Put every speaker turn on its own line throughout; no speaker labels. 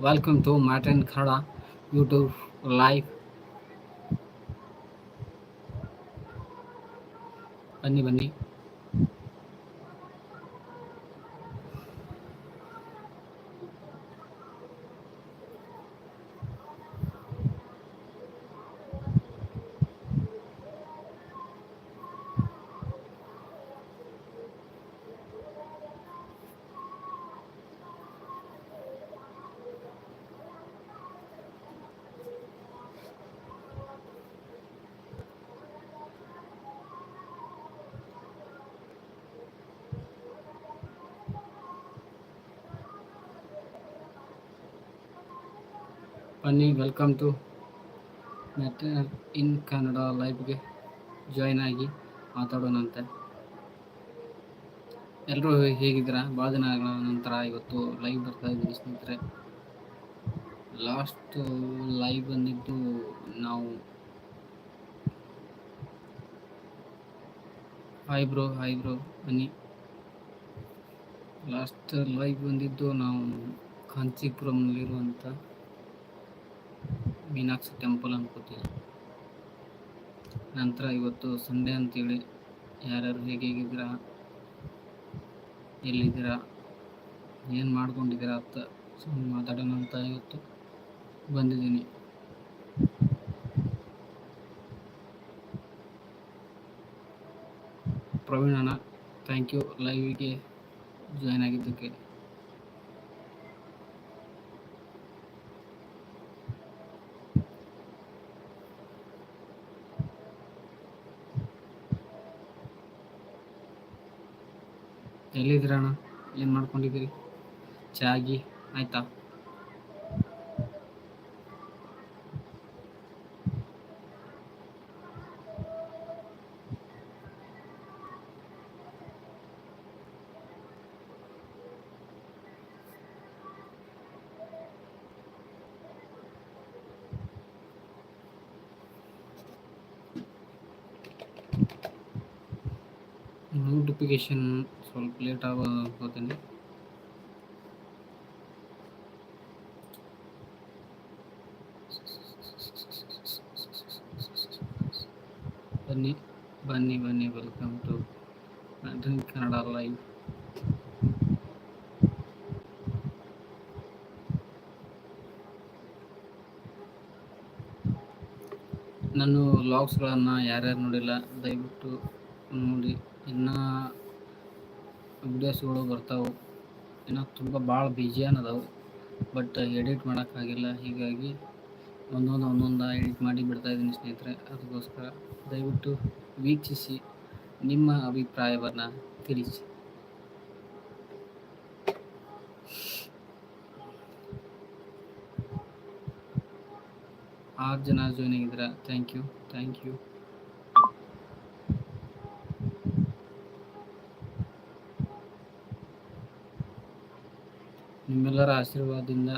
Welcome to mat and Kannada YouTube live ಬನ್ನಿ ಬನ್ನಿ welcome to matter in Kannada ಲೈಫ್ಗೆ join ಆಗಿ ಮಾತಾಡೋಣಂತೆ ಎಲ್ಲರೂ ಹೇಗಿದ್ದೀರಾ? ಭಾಳ ದಿನಗಳ ನಂತರ ಇವತ್ತು ಲೈವ್ ಬರ್ತಾ ಇದ್ದೀನಿ ಸ್ನೇಹಿತರೆ. ಲಾಸ್ಟ್ ಲೈವ್ ಬಂದಿದ್ದು ನಾವು ಹಾಯ್ ಬ್ರೋ ಹಾಯ್ ಬ್ರೋ ಬನ್ನಿ. ಲಾಸ್ಟ್ ಲೈವ್ ಬಂದಿದ್ದು ನಾವು ಕಾಂಚೀಪುರಂನಲ್ಲಿರುವಂಥ ಮೀನಾಕ್ಷಿ ಟೆಂಪಲ್ ಅನ್ಕೋತೀನಿ ನಂತರ ಇವತ್ತು ಸಂಡೇ ಅಂತೇಳಿ ಯಾರ್ಯಾರು ಹೇಗೆ ಹೇಗಿದ್ದೀರಾ? ಎಲ್ಲಿದ್ದೀರಾ? ಏನು ಮಾಡ್ಕೊಂಡಿದ್ದೀರಾ ಅಂತ ಸುಮ್ಮನೆ ಮಾತಾಡೋಣ ಅಂತ ಇವತ್ತು ಬಂದಿದ್ದೀನಿ. ಪ್ರವೀಣಣ್ಣ ಥ್ಯಾಂಕ್ ಯು ಲೈವಿಗೆ ಜಾಯ್ನ್ ಆಗಿದ್ದಕ್ಕೆ. ಎಲ್ಲಿದ್ದೀರಣ್ಣ? ಏನು ಮಾಡ್ಕೊಂಡಿದ್ದೀರಿ? ಚಾಗಿ ಆಯ್ತಾ? ನೋಟಿಫಿಕೇಶನ್ ಸ್ವಲ್ಪ ಲೇಟ್ ಆಗೋತೀನಿ ಬನ್ನಿ ಬನ್ನಿ ಬನ್ನಿ ವೆಲ್ಕಮ್ ಟು ಕನ್ನಡ ಲೈವ್ ನಾನು ವ್ಲಾಗ್ಸ್ಗಳನ್ನು ಯಾರ್ಯಾರು ನೋಡಿಲ್ಲ, ದಯವಿಟ್ಟು ನೋಡಿ, ಇನ್ನು ವಿಡಿಯೋಸ್ಗಳು ಬರ್ತಾವೆ. ಇನ್ನು ತುಂಬ ಭಾಳ ಬಿಜಿ ಅನ್ನೋದವು. ಬಟ್ ಎಡಿಟ್ ಮಾಡೋಕ್ಕಾಗಿಲ್ಲ ಹೀಗಾಗಿ ಒಂದೊಂದು ಒಂದೊಂದು ಎಡಿಟ್ ಮಾಡಿ ಬಿಡ್ತಾ ಇದ್ದೀನಿ ಸ್ನೇಹಿತರೆ. ಅದಕ್ಕೋಸ್ಕರ ದಯವಿಟ್ಟು ವೀಕ್ಷಿಸಿ ನಿಮ್ಮ ಅಭಿಪ್ರಾಯವನ್ನು ತಿಳಿಸಿ. ಆರು ಜನ ಜಾಯ್ನ್ ಆಗಿದ್ದೀರಾ? ಥ್ಯಾಂಕ್ ಯು ಥ್ಯಾಂಕ್ ಯು ನಿಮ್ಮೆಲ್ಲರ ಆಶೀರ್ವಾದದಿಂದ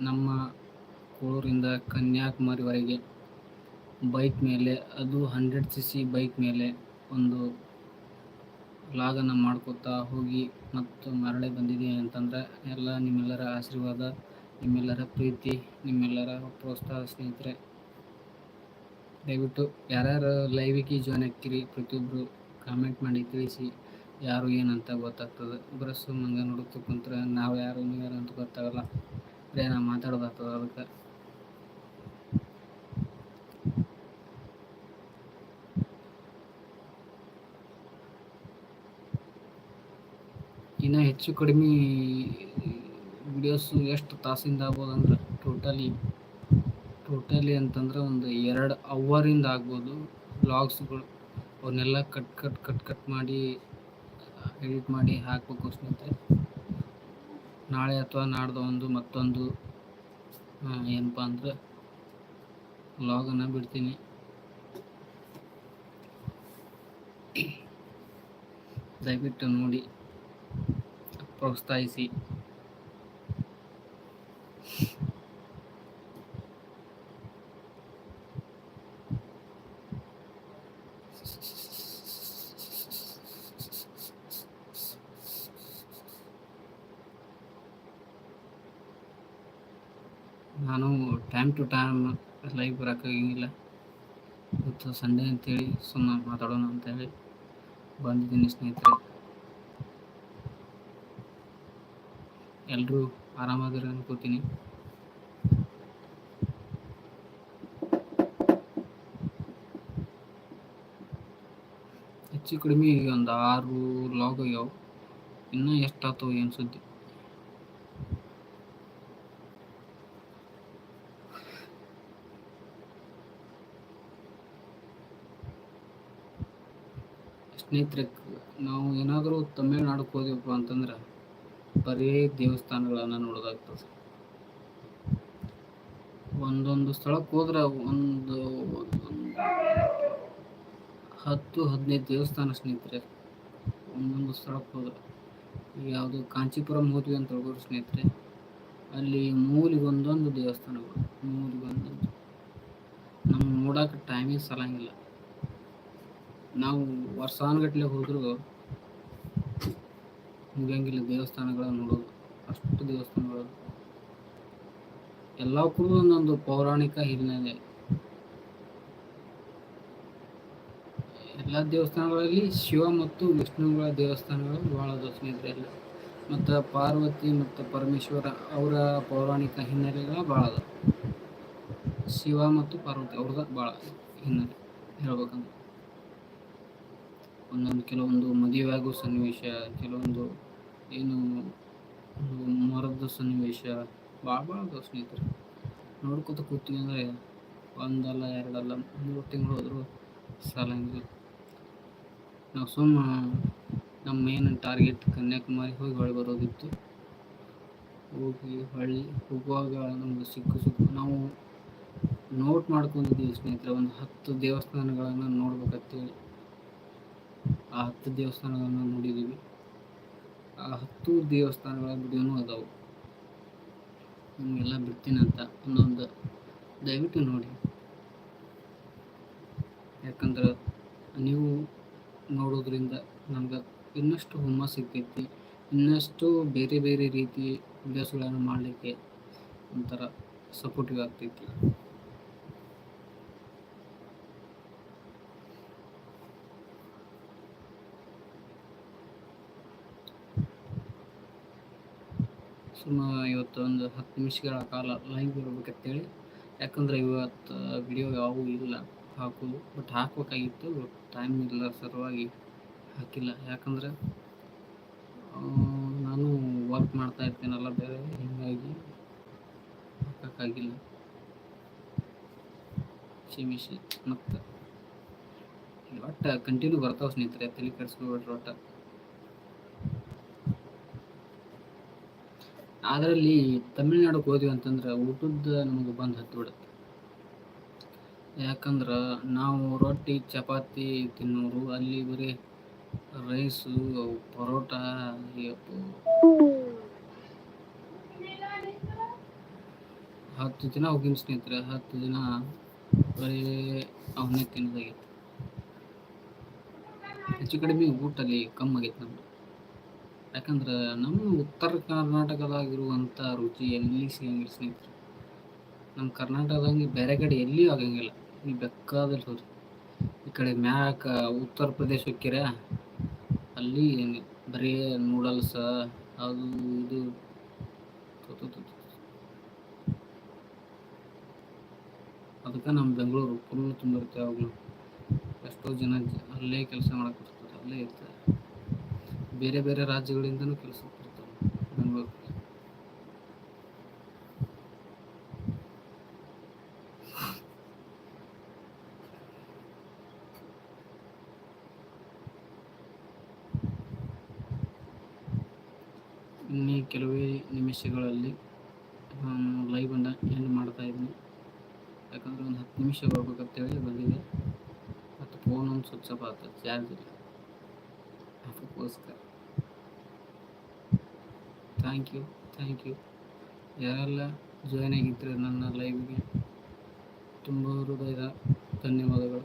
ನಮ್ಮ ಕೋಳೂರಿಂದ ಕನ್ಯಾಕುಮಾರಿವರೆಗೆ ಬೈಕ್ ಮೇಲೆ, ಅದು ಹಂಡ್ರೆಡ್ ಸಿ ಸಿ ಬೈಕ್ ಮೇಲೆ ಒಂದು ಲಾಗನ್ನು ಮಾಡ್ಕೋತಾ ಹೋಗಿ ಮತ್ತು ಮರಳೆ ಬಂದಿದೆ ಅಂತಂದರೆ ಎಲ್ಲ ನಿಮ್ಮೆಲ್ಲರ ಆಶೀರ್ವಾದ, ನಿಮ್ಮೆಲ್ಲರ ಪ್ರೀತಿ, ನಿಮ್ಮೆಲ್ಲರ ಪ್ರೋತ್ಸಾಹ ಸ್ನೇಹಿತರೆ. ದಯವಿಟ್ಟು ಯಾರ್ಯಾರು ಲೈವಿಗೆ ಜಾಯ್ನ್ ಆಗ್ತೀರಿ ಪ್ರತಿಯೊಬ್ಬರು ಕಾಮೆಂಟ್ ಮಾಡಿ ತಿಳಿಸಿ. ಯಾರು ಏನಂತ ಗೊತ್ತಾಗ್ತದೆ. ಬರಸು ಸುಮ್ಮನೆ ನೋಡುತ್ತ ಕುಂತ್ರೆ ನಾವು ಯಾರು, ನೀವು ಯಾರು ಅಂತ ಗೊತ್ತಾಗಲ್ಲ. ಬರೀ ನಾವು ಮಾತಾಡೋದಾಗ್ತದೆ ಅದಕ್ಕೆ. ಇನ್ನು ಹೆಚ್ಚು ಕಡಿಮೆ ವಿಡಿಯೋಸು ಎಷ್ಟು ತಾಸಿಂದ ಆಗ್ಬೋದು ಅಂದ್ರೆ ಟೋಟಲಿ ಟೋಟಲಿ ಅಂತಂದ್ರೆ ಒಂದು ಎರಡು ಅವರಿಂದ ಆಗ್ಬೋದು ಬ್ಲಾಗ್ಸ್ಗಳು ಅವನ್ನೆಲ್ಲ ಕಟ್ ಕಟ್ ಕಟ್ ಕಟ್ ಮಾಡಿ ಎಡಿಟ್ ಮಾಡಿ ಹಾಕಬೇಕು ಸ್ನೇಹಿತರೆ ನಾಳೆ ಅಥವಾ ನಾಡ್ದು ಒಂದು ಮತ್ತೊಂದು ಏನಪ್ಪ ಅಂದ್ರೆ ಲಾಗನ್ನು ಬಿಡ್ತೀನಿ. ದಯವಿಟ್ಟು ನೋಡಿ, ಪ್ರೋತ್ಸಾಹಿಸಿ. ಟೈಮ್ ಟು ಟೈಮ್ ಲೈವ್ ಬರೋಕ್ಕಾಗಿಲ್ಲ ಇವತ್ತು ಸಂಡೇ ಅಂತೇಳಿ ಸುಮ್ಮನೆ ಮಾತಾಡೋಣ ಅಂತೇಳಿ ಬಂದಿದ್ದೀನಿ ಸ್ನೇಹಿತರೆ. ಎಲ್ಲರೂ ಆರಾಮಾಗಿರೋ ಅನ್ಕೋತೀನಿ. ಹೆಚ್ಚು ಕಡಿಮೆ ಒಂದು ಆರು ಲಾಗ್ ಆಗ್ಯಾವ. ಇನ್ನೂ ಎಷ್ಟಾಗ್ತವೆ ಏನು ಸುದ್ದಿ. ಸ್ನೇಹಿತರೆ ನಾವು ಏನಾದರೂ ತಮಿಳ್ನಾಡಕ್ಕೆ ಹೋದ್ವಪ್ಪ ಅಂತಂದ್ರೆ ಬರೀ ದೇವಸ್ಥಾನಗಳನ್ನು ನೋಡೋದಾಗ್ತದೆ ಒಂದೊಂದು ಸ್ಥಳಕ್ಕೆ ಹೋದ್ರೆ ಒಂದು ಹತ್ತು ಹದಿನೈದು ದೇವಸ್ಥಾನ ಸ್ನೇಹಿತರೆ. ಒಂದೊಂದು ಸ್ಥಳಕ್ಕೆ ಹೋದ್ರೆ ಯಾವುದು ಕಾಂಚೀಪುರಂ ಹೋದ್ವಿ ಅಂತ ಹೇಳ್ಬೋದು ಸ್ನೇಹಿತರೆ. ಅಲ್ಲಿ ಮೂಲಿಗೊಂದೊಂದು ದೇವಸ್ಥಾನಗಳು, ಮೂಲಿಗೆ ಒಂದೊಂದು. ನಮ್ಗೆ ನೋಡೋಕೆ ಟೈಮೇ ಸಲಂಗಿಲ್ಲ. ನಾವು ವರ್ಷಾನುಗಟ್ಟಲೆ ಹೋದರೂ ಮುಗಿಯಂಗಿಲ್ಲ ದೇವಸ್ಥಾನಗಳನ್ನು ನೋಡೋದು, ಅಷ್ಟು ದೇವಸ್ಥಾನಗಳು. ಎಲ್ಲಕ್ಕೂ ಒಂದೊಂದು ಪೌರಾಣಿಕ ಹಿನ್ನೆಲೆ ಎಲ್ಲ ದೇವಸ್ಥಾನಗಳಲ್ಲಿ ಶಿವ ಮತ್ತು ವಿಷ್ಣುಗಳ ದೇವಸ್ಥಾನಗಳು ಭಾಳ ಸ್ನೇಹಿತರೆ ಎಲ್ಲ ಮತ್ತು ಪಾರ್ವತಿ ಮತ್ತು ಪರಮೇಶ್ವರ ಅವರ ಪೌರಾಣಿಕ ಹಿನ್ನೆಲೆಗಳು ಭಾಳ ಅದಾವ. ಶಿವ ಮತ್ತು ಪಾರ್ವತಿ ಅವ್ರದ್ದು ಭಾಳ ಹಿನ್ನೆಲೆ ಹೇಳ್ಬೇಕಂದ್ರೆ. ಒಂದೊಂದು ಕೆಲವೊಂದು ಮದುವೆ ಆಗೋ ಸನ್ನಿವೇಶ, ಕೆಲವೊಂದು ಏನು ಮರದ ಸನ್ನಿವೇಶ ಭಾಳ ಭಾಳ ಅದಾವ ಸ್ನೇಹಿತರೆ. ನೋಡ್ಕೊತ ಕೂತೀವಿ ಅಂದರೆ ಒಂದಲ್ಲ, ಎರಡಲ್ಲ, ಮೂರು ತಿಂಗಳು ಹೋದರೂ ಸಾಲಂಗಿಲ್ಲ. ನಾವು ಸುಮ್ಮ ನಮ್ಮ ಮೇನ್ ಟಾರ್ಗೆಟ್ ಕನ್ಯಾಕುಮಾರಿ ಹೋಗಿ ಹೊಳೆ ಬರೋದಿತ್ತು. ಹೋಗಿ ಹೊಳ್ಳಿ ಹೋಗುವಾಗ ನಮ್ಗೆ ಸಿಕ್ಕು ಸಿಕ್ಕು. ನಾವು ನೋಟ್ ಮಾಡ್ಕೊಂಡಿದ್ದೀವಿ ಸ್ನೇಹಿತರೆ, ಒಂದು ಹತ್ತು ದೇವಸ್ಥಾನಗಳನ್ನು ನೋಡ್ಬೇಕಂತೇಳಿ. ಆ ಹತ್ತು ದೇವಸ್ಥಾನಗಳನ್ನು ನೋಡಿದ್ದೀವಿ. ಆ ಹತ್ತು ದೇವಸ್ಥಾನಗಳ ವಿಡಿಯೋನೂ ಅದಾವು. ನಿಮಗೆಲ್ಲ ಅಂತ ಒಂದೊಂದು ದಯವಿಟ್ಟು ನೋಡಿ. ಯಾಕಂದ್ರೆ ನೀವು ನೋಡೋದ್ರಿಂದ ನಮ್ಗೆ ಇನ್ನಷ್ಟು ಹುಮ್ಮ ಸಿಗ್ತೈತಿ, ಇನ್ನಷ್ಟು ಬೇರೆ ಬೇರೆ ರೀತಿ ವಿಡಿಯೋಸ್ಗಳನ್ನು ಮಾಡಲಿಕ್ಕೆ ಒಂಥರ ಸಪೋರ್ಟಿವ್ ಆಗ್ತೈತಿ. ಸುಮಾರು ಇವತ್ತು ಒಂದು ಹತ್ತು ನಿಮಿಷಗಳ ಕಾಲ ಲೈವ್ ಇರ್ಬೇಕಂತೇಳಿ ಯಾಕಂದ್ರೆ ಇವತ್ತು ವಿಡಿಯೋ ಯಾವೂ ಇಲ್ಲ. ಹಾಕೋದು. ಬಟ್ ಹಾಕ್ಬೇಕಾಗಿತ್ತು ಟೈಮ್ ಇಲ್ಲ ಸರವಾಗಿ ಹಾಕಿಲ್ಲ. ಯಾಕಂದರೆ ನಾನು ವರ್ಕ್ ಮಾಡ್ತಾ ಇರ್ತೀನಲ್ಲ ಬೇರೆ, ಹೀಗಾಗಿ ಹಾಕೋಕ್ಕಾಗಿಲ್ಲ. ಕ್ಷಮಿಸಿ ಮತ್ತು ಒಟ್ಟು ಕಂಟಿನ್ಯೂ ಬರ್ತಾವೆ ಸ್ನೇಹಿತರೆ, ತಲೆ ಕೆಡಿಸ್ಕೊಬೇಡ್ರಿ ಒಟ್ಟು ಅದರಲ್ಲಿ ತಮಿಳ್ನಾಡಿಗೆ ಹೋದ್ವಿ ಅಂತಂದ್ರೆ ಊಟದ ನಮಗೆ ಬಂದು ಹತ್ತು ಬಿಡುತ್ತೆ. ಯಾಕಂದ್ರೆ ನಾವು ರೊಟ್ಟಿ, ಚಪಾತಿ ತಿನ್ನೋರು, ಅಲ್ಲಿ ಬರೀ ರೈಸು ಪರೋಟ ಹತ್ತು ದಿನ ಹೋಗಿನ ಸ್ನೇಹಿತರೆ, ಹತ್ತು ದಿನ ಬರೀ ಅವನ್ನೇ ತಿನ್ನೋದಾಗಿತ್ತು. ಹೆಚ್ಚು ಕಡಿಮೆ ಊಟ ಅಲ್ಲಿ ಕಮ್ಮಿ ಆಗೈತೆ ನಮ್ದು. ಯಾಕಂದ್ರೆ ನಮ್ಮ ಉತ್ತರ ಕರ್ನಾಟಕದಾಗಿರುವಂಥ ರುಚಿ ಎಲ್ಲಿ ಸಿಗಂಗಿಲ್ಲ ಸ್ನೇಹಿತರೆ. ನಮ್ಮ ಕರ್ನಾಟಕದಂಗೆ ಬೇರೆ ಕಡೆ ಎಲ್ಲಿಯೂ ಆಗಂಗಿಲ್ಲ. ನೀವು ಬೇಕಾದಲ್ಲಿ ಹೋದ್ರಿ ಈ ಕಡೆ ಮ್ಯಾಕ, ಉತ್ತರ ಪ್ರದೇಶ ಹೋಕ್ಕಿರ ಅಲ್ಲಿ ಬರೀ ನೂಡಲ್ಸ ಅದು ಇದು. ಅದಕ್ಕೆ ನಮ್ಮ ಬೆಂಗಳೂರು ಫುಲ್ ತುಂಬಿರುತ್ತೆ ಅವಾಗಲೂ ಎಷ್ಟೋ ಜನ ಅಲ್ಲೇ ಕೆಲಸ ಮಾಡಕ್ಕೆ ಅಲ್ಲೇ ಇರ್ತಾರೆ. ಬೇರೆ ಬೇರೆ ರಾಜ್ಯಗಳಿಂದನೂ ಕೆಲಸ ಬರ್ತಾರೆ ಬೆಂಗಳೂರು ಇನ್ನೇ ಕೆಲವೇ ನಿಮಿಷಗಳಲ್ಲಿ ಲೈವನ್ನು ಎಂಡ್ ಮಾಡ್ತಾ ಇದ್ದೀನಿ. ಯಾಕಂದರೆ ಒಂದು ಹತ್ತು ನಿಮಿಷ ಬರ್ಬೇಕಂತೇಳಿ ಬಂದಿದೆ. ಮತ್ತು ಫೋನ್ ಒಂದು ಸ್ವಚ್ಛ ಆಗ್ತದೆ ಚಾರ್ಜ್ ಇಲ್ಲ. ಅದಕ್ಕೋಸ್ಕರ. ಥ್ಯಾಂಕ್ ಯು ಥ್ಯಾಂಕ್ ಯು ಯಾರೆಲ್ಲ ಜಾಯ್ನ್ ಆಗಿದ್ದರೆ ನನ್ನ ಲೈವ್ಗೆ ತುಂಬ ಹೃದಯದ ಧನ್ಯವಾದಗಳು.